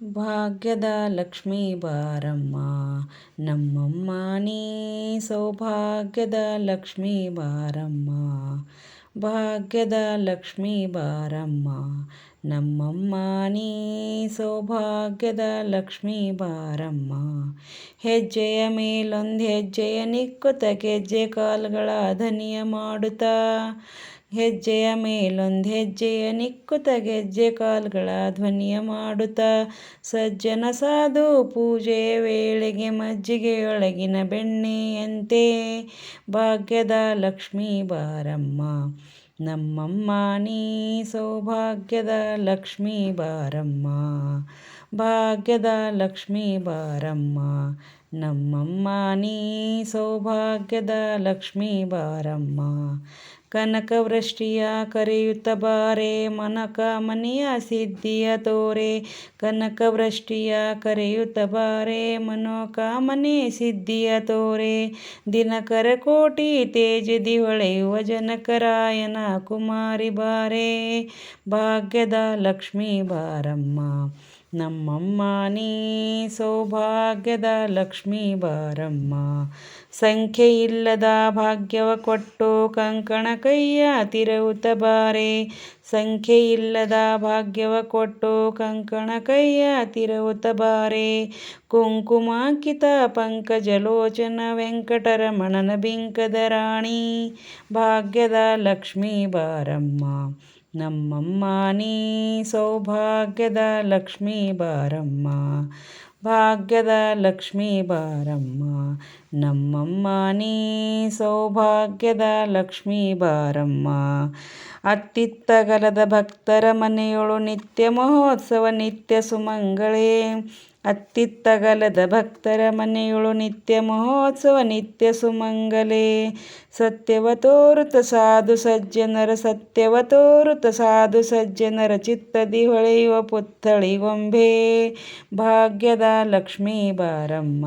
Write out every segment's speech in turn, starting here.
ಭಾಗ್ಯದ ಲಕ್ಷ್ಮೀ ಬಾರಮ್ಮ, ನಮ್ಮಮ್ಮ ನೀ ಸೌಭಾಗ್ಯದ ಲಕ್ಷ್ಮೀ ಬಾರಮ್ಮ, ಭಾಗ್ಯದ ಲಕ್ಷ್ಮೀ ಬಾರಮ್ಮ, ನಮ್ಮಮ್ಮ ನೀ ಸೌಭಾಗ್ಯದ ಲಕ್ಷ್ಮೀ ಬಾರಮ್ಮ. ಹೆಜ್ಜೆಯ ಮೇಲೊಂದು ಹೆಜ್ಜೆಯ ನಿಕ್ಕುತ್ತ ಗೆಜ್ಜೆ ಕಾಲುಗಳ ಧನಿಯ ಮಾಡುತ್ತಾ ಹೆಜ್ಜೆಯ ಮೇಲೊಂದು ಹೆಜ್ಜೆಯ ನಿಕ್ಕುತ ಗೆಜ್ಜೆ ಕಾಲ್ಗಳ ಧ್ವನಿಯ ಮಾಡುತ್ತ ಸಜ್ಜನ ಸಾಧು ಪೂಜೆಯ ವೇಳೆಗೆ ಮಜ್ಜಿಗೆಯೊಳಗಿನ ಬೆಣ್ಣೆಯಂತೆ, ಭಾಗ್ಯದ ಲಕ್ಷ್ಮೀ ಬಾರಮ್ಮ, ನಮ್ಮಮ್ಮ ನೀ ಸೌಭಾಗ್ಯದ ಲಕ್ಷ್ಮೀ ಬಾರಮ್ಮ, ಭಾಗ್ಯದ ಲಕ್ಷ್ಮೀ ಬಾರಮ್ಮ, ನಮ್ಮಮ್ಮ ನೀ ಸೌಭಾಗ್ಯದ ಲಕ್ಷ್ಮೀ ಬಾರಮ್ಮ ಕನಕವೃಷ್ಟಿಯ ಕರೆಯುತ್ತ ಬಾರೆ, ಮನಕ ಮನೆಯ ಸಿದ್ಧಿಯ ತೋರೆ. ಕನಕವೃಷ್ಟಿಯ ಕರೆಯುತ್ತ ಬಾರೆ ಮನೋಕಾಮನೆ ಸಿದ್ಧಿಯ ತೋರೆ. ದಿನಕರ ಕೋಟಿ ತೇಜದಿ ಹೊಳೆಯುವ ಜನಕರಾಯನ ಕುಮಾರಿ ಬಾರೆ. ಭಾಗ್ಯದ ಲಕ್ಷ್ಮೀ ಬಾರಮ್ಮ ನಮ್ಮಮ್ಮ, ನೀ ಸೌಭಾಗ್ಯದ ಲಕ್ಷ್ಮೀ ಬಾರಮ್ಮ. ಸಂಖ್ಯೆ ಇಲ್ಲದ ಭಾಗ್ಯವ ಕೊಟ್ಟು ಕಂಕಣ ಕೈಯ ತಿರುವುತ ಬಾರೆ. ಸಂಖ್ಯೆ ಇಲ್ಲದ ಭಾಗ್ಯವ ಕೊಟ್ಟು ಕಂಕಣ ಕೈಯ ತಿರುವುತ ಬಾರೆ. ಕುಂಕುಮಾಂಕಿತ ಪಂಕಜಲೋಚನ ವೆಂಕಟರಮಣನ ಬಿಂಕದ ರಾಣಿ. ಭಾಗ್ಯದ ಲಕ್ಷ್ಮೀ ಬಾರಮ್ಮ. ನಮ್ಮಮ್ಮ ನೀ ಸೌಭಾಗ್ಯದ ಲಕ್ಷ್ಮೀ ಬಾರಮ್ಮ, ಭಾಗ್ಯದ ಲಕ್ಷ್ಮೀ ಬಾರಮ್ಮ. ನಮ್ಮಮ್ಮ ನೀ ಸೌಭಾಗ್ಯದ ಲಕ್ಷ್ಮೀ ಬಾರಮ್ಮ. ಅತ್ತಿತ್ತಗಲದ ಭಕ್ತರ ಮನೆಯೊಳು ನಿತ್ಯ ಮಹೋತ್ಸವ ನಿತ್ಯ ಸುಮಂಗಳೇ. ಅತ್ತಿತ್ತಗಲದ ಭಕ್ತರ ಮನೆಯೊಳು ನಿತ್ಯ ಮಹೋತ್ಸವ, ನಿತ್ಯ ಸುಮಂಗಲೇ. ಸತ್ಯವ ತೋರುತ ಸಾಧು ಸಜ್ಜನರ, ಸತ್ಯವ ತೋರುತ ಸಾಧು ಸಜ್ಜನರ, ಚಿತ್ತದಿ ಹೊಳೆಯುವ ಪುತ್ಥಳಿಗೊಂಬೆ ಭಾಗ್ಯದ ಲಕ್ಷ್ಮೀ ಬಾರಮ್ಮ.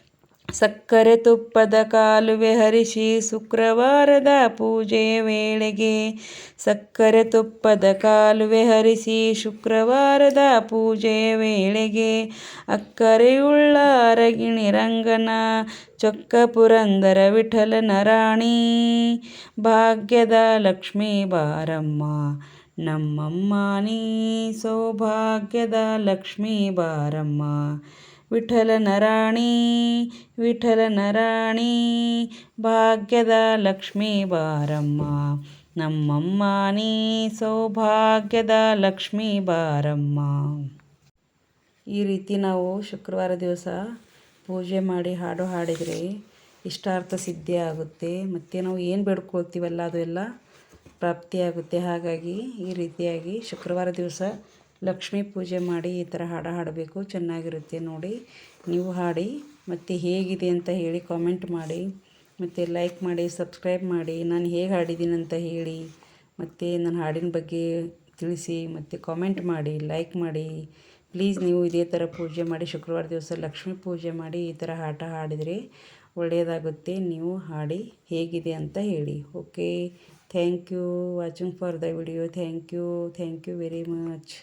ಸಕ್ಕರೆ ತುಪ್ಪದ ಕಾಲುವೆ ಹರಿಸಿ ಶುಕ್ರವಾರದ ಪೂಜೆಯ ವೇಳೆಗೆ ಸಕ್ಕರೆ ತುಪ್ಪದ ಕಾಲುವೆ ಹರಿಸಿ ಶುಕ್ರವಾರದ ಪೂಜೆಯ ವೇಳೆಗೆ ಅಕ್ಕರೆಯುಳ್ಳ ಅರಗಿಣಿ ರಂಗನ ಚೊಕ್ಕ ಪುರಂದರ ವಿಠಲನ ರಾಣಿ. ಭಾಗ್ಯದ ಲಕ್ಷ್ಮೀ ಬಾರಮ್ಮ, ನಮ್ಮಮ್ಮ ನೀ ಸೌಭಾಗ್ಯದ ಲಕ್ಷ್ಮೀ ಬಾರಮ್ಮ. ವಿಠಲನ ನರಾಣಿ ವಿಠಲನ ನರಾಣಿ, ಭಾಗ್ಯದ ಲಕ್ಷ್ಮೀ ಬಾರಮ್ಮ. ನಮ್ಮಮ್ಮ ನೀ ಸೌಭಾಗ್ಯದ ಲಕ್ಷ್ಮೀ ಬಾರಮ್ಮ. ಈ ರೀತಿ ನಾವು ಶುಕ್ರವಾರ ದಿವಸ ಪೂಜೆ ಮಾಡಿ ಹಾಡು ಹಾಡಿದರೆ ಇಷ್ಟಾರ್ಥ ಸಿದ್ಧಿ ಆಗುತ್ತೆ. ಮತ್ತು ನಾವು ಏನು ಬೇಡ್ಕೊಳ್ತೀವಲ್ಲ ಅದು ಎಲ್ಲ ಪ್ರಾಪ್ತಿಯಾಗುತ್ತೆ ಹಾಗಾಗಿ ಈ ರೀತಿಯಾಗಿ ಶುಕ್ರವಾರ ದಿವಸ ಲಕ್ಷ್ಮೀ ಪೂಜೆ ಮಾಡಿ ಈ ಥರ ಹಾಡು ಹಾಡಬೇಕು, ಚೆನ್ನಾಗಿರುತ್ತೆ ನೋಡಿ. ನೀವು ಹಾಡಿ, ಮತ್ತು ಹೇಗಿದೆ ಅಂತ ಹೇಳಿ ಕಾಮೆಂಟ್ ಮಾಡಿ. ಮತ್ತು ಲೈಕ್ ಮಾಡಿ ಸಬ್ಸ್ಕ್ರೈಬ್ ಮಾಡಿ. ನಾನು ಹೇಗೆ ಹಾಡಿದ್ದೀನಿ ಅಂತ ಹೇಳಿ, ಮತ್ತು ನನ್ನ ಹಾಡಿನ ಬಗ್ಗೆ ತಿಳಿಸಿ, ಮತ್ತು ಕಾಮೆಂಟ್ ಮಾಡಿ ಲೈಕ್ ಮಾಡಿ. ಪ್ಲೀಸ್ ನೀವು ಇದೇ ಥರ ಪೂಜೆ ಮಾಡಿ. ಶುಕ್ರವಾರ ದಿವಸ ಲಕ್ಷ್ಮೀ ಪೂಜೆ ಮಾಡಿ ಈ ಥರ ಆಟ ಹಾಡಿದರೆ ಒಳ್ಳೆಯದಾಗುತ್ತೆ. ನೀವು ಹಾಡಿ ಹೇಗಿದೆ ಅಂತ ಹೇಳಿ. Okay thank you watching for the video thank you thank you very much